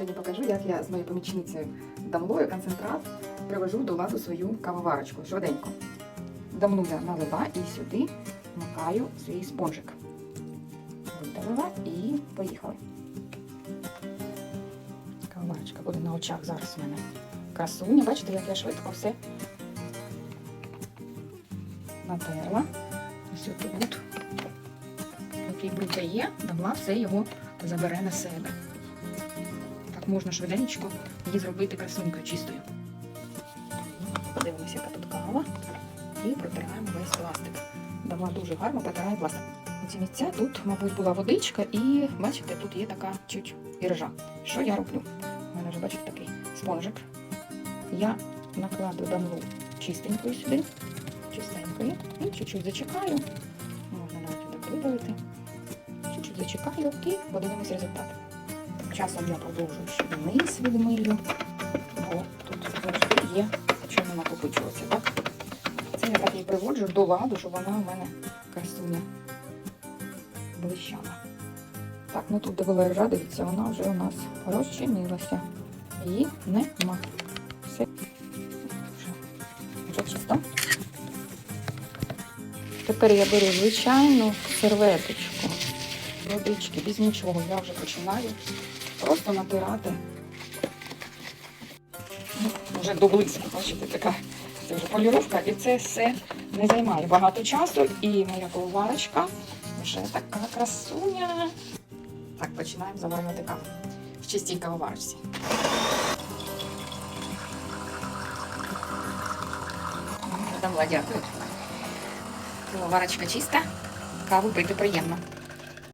Сьогодні покажу, як я з моєю помічницею дамлою концентрат привожу до ладу свою кавоварочку швиденько. Дамлу я налила і сюди макаю свій спонжик. Видавила і поїхали. Кавоварочка буде на очах зараз у мене. Красуня, бачите, як я швидко все натерла. Ось тут, який брудя є, дамла все його забере на себе. Можна швиденько її зробити красунькою чистою. Подивимося, яка тут кава. І протираємо весь пластик. Дамла дуже гарно протирає пластик. Ці місця тут, мабуть, була водичка, і бачите, тут є така чуть іржа. Що я роблю? У мене вже бачите такий спонжик. Я накладу дамлу чистенькою сюди, чистенькою, і чуть-чуть зачекаю. Можна навіть так видавити. Чуть-чуть зачекаю і подивимось результат. Часом я продовжую ще вниз відмилю, бо тут завжди є, що не накопичуватися, так? Це я так і приводжу до ладу, щоб вона у мене красуня блищала. Так, ну тут де була ржа, дивіться, вона вже у нас розчинилася. Її нема. Все. Вже чисто. Тепер я беру звичайну серветочку, водички, без нічого. Я вже починаю просто натирати. Вже до бачите, така це вже поліровка, і це все не займає багато часу. І моя коварочка вже така красуня. Так, починаємо заварювати каву в чистій кавоварочці. Дамла, дякую. Кавоварочка чиста, каву пити приємно.